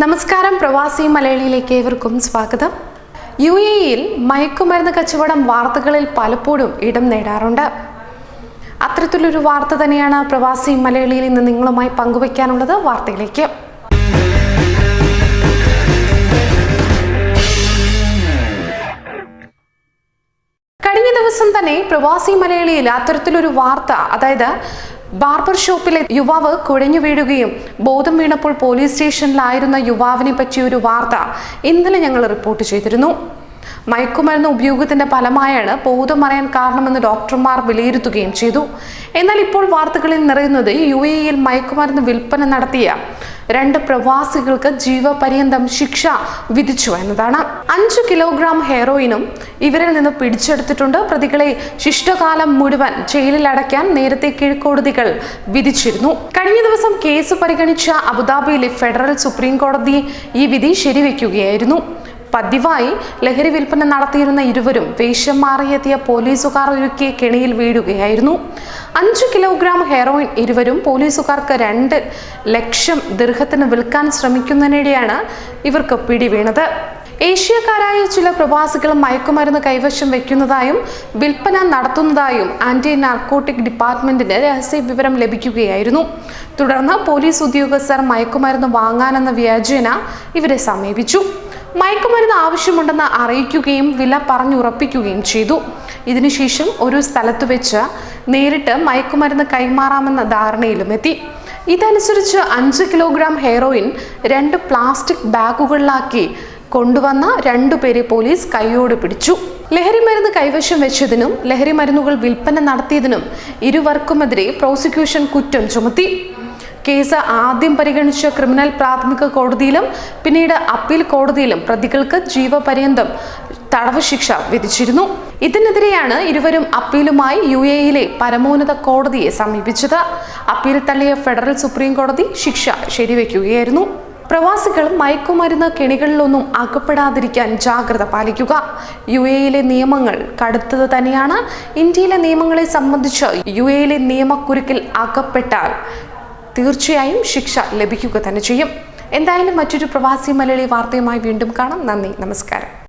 നമസ്കാരം. പ്രവാസി മലയാളിയിലേക്ക് ഏവർക്കും സ്വാഗതം. യു എയിൽ മയക്കുമരുന്ന് കച്ചവടം വാർത്തകളിൽ പലപ്പോഴും ഇടം നേടാറുണ്ട്. അത്തരത്തിലൊരു വാർത്ത തന്നെയാണ് പ്രവാസി മലയാളിയിൽ ഇന്ന് നിങ്ങളുമായി പങ്കുവയ്ക്കാനുള്ളത്. വാർത്തയിലേക്ക്. കഴിഞ്ഞ ദിവസം തന്നെ പ്രവാസി മലയാളിയിൽ അത്തരത്തിലൊരു വാർത്ത അതായത് ബാർബർ ഷോപ്പിലെ യുവാവ് കുഴഞ്ഞു വീഴുകയും ബോധം വീണപ്പോൾ പോലീസ് സ്റ്റേഷനിലായിരുന്ന യുവാവിനെ പറ്റിയ ഒരു വാർത്ത ഇന്നലെ ഞങ്ങൾ റിപ്പോർട്ട് ചെയ്തിരുന്നു. മയക്കുമരുന്ന് ഉപയോഗത്തിന്റെ ഫലമായാണ് ബോധം മറയാൻ കാരണമെന്ന് ഡോക്ടർമാർ വിലയിരുത്തുകയും ചെയ്തു. എന്നാൽ ഇപ്പോൾ വാർത്തകളിൽ നിറയുന്നത് യു എ ഇയിൽ മയക്കുമരുന്ന് വിൽപ്പന നടത്തിയ രണ്ട് പ്രവാസികൾക്ക് ജീവപര്യന്തം ശിക്ഷ വിധിച്ചു എന്നതാണ്. അഞ്ചു കിലോഗ്രാം ഹെറോയിനും ഇവരിൽ നിന്ന് പിടിച്ചെടുത്തിട്ടുണ്ട്. പ്രതികളെ ശിഷ്ടകാലം മുഴുവൻ ജയിലിൽ അടയ്ക്കാൻ നേരത്തെ കീഴ്ക്കോടതികൾ വിധിച്ചിരുന്നു. കഴിഞ്ഞ ദിവസം കേസ് പരിഗണിച്ച അബുദാബിയിലെ ഫെഡറൽ സുപ്രീം കോടതി ഈ വിധി ശരിവെക്കുകയായിരുന്നു. പതിവായി ലഹരി വിൽപ്പന നടത്തിയിരുന്ന ഇരുവരും വേഷം മാറിയെത്തിയ പോലീസുകാർ ഒരുക്കിയ കെണിയിൽ വീഴുകയായിരുന്നു. അഞ്ചു കിലോഗ്രാം ഹെറോയിൻ ഇരുവരും പോലീസുകാർക്ക് രണ്ട് ലക്ഷം ദീർഘത്തിന് വിൽക്കാൻ ശ്രമിക്കുന്നതിനിടെയാണ് ഇവർക്ക് പിടി വീണത് ഏഷ്യക്കാരായ ചില പ്രവാസികൾ മയക്കുമരുന്ന് കൈവശം വെക്കുന്നതായും വിൽപ്പന നടത്തുന്നതായും ആന്റി നാർക്കോട്ടിക് ഡിപ്പാർട്ട്മെന്റിന് രഹസ്യ വിവരം ലഭിക്കുകയായിരുന്നു. തുടർന്ന് പോലീസ് ഉദ്യോഗസ്ഥർ മയക്കുമരുന്ന് വാങ്ങാനെന്ന വ്യാജേന ഇവരെ സമീപിച്ചു. മയക്കുമരുന്ന് ആവശ്യമുണ്ടെന്ന് അറിയിക്കുകയും വില പറഞ്ഞുറപ്പിക്കുകയും ചെയ്തു. ഇതിനുശേഷം ഒരു സ്ഥലത്ത് വെച്ച് നേരിട്ട് മയക്കുമരുന്ന് കൈമാറാമെന്ന ധാരണയിലും എത്തി. ഇതനുസരിച്ച് അഞ്ച് കിലോഗ്രാം ഹെയറോയിൻ രണ്ട് പ്ലാസ്റ്റിക് ബാഗുകളിലാക്കി കൊണ്ടുവന്ന രണ്ടുപേരെ പോലീസ് കൈയോട് പിടിച്ചു. ലഹരി മരുന്ന് കൈവശം വെച്ചതിനും ലഹരി മരുന്നുകൾ വിൽപ്പന നടത്തിയതിനും ഇരുവർക്കുമെതിരെ പ്രോസിക്യൂഷൻ കുറ്റം ചുമത്തി. കേസ് ആദ്യം പരിഗണിച്ച ക്രിമിനൽ പ്രാഥമിക കോടതിയിലും പിന്നീട് അപ്പീൽ കോടതിയിലും പ്രതികൾക്ക് ജീവപര്യന്തം തടവ് ശിക്ഷ വിധിച്ചിരുന്നു. ഇതിനെതിരെയാണ് ഇരുവരും അപ്പീലുമായി യു എയിലെ പരമോന്നത കോടതിയെ സമീപിച്ചത്. അപ്പീൽ തള്ളിയ ഫെഡറൽ സുപ്രീം കോടതി ശിക്ഷ ശരിവെക്കുകയായിരുന്നു. പ്രവാസികൾ മയക്കുമരുന്ന് കെണികളിലൊന്നും അകപ്പെടാതിരിക്കാൻ ജാഗ്രത പാലിക്കുക. യു എയിലെ നിയമങ്ങൾ കടുത്തത് തന്നെയാണ്. ഇന്ത്യയിലെ നിയമങ്ങളെ സംബന്ധിച്ച് യു എയിലെ നിയമക്കുരുക്കിൽ അകപ്പെട്ടാൽ തീർച്ചയായും ശിക്ഷ ലഭിക്കുക തന്നെ ചെയ്യും. എന്തായാലും മറ്റൊരു പ്രവാസി മലയാളി വാർത്തയുമായി വീണ്ടും കാണാം. നന്ദി നമസ്കാരം.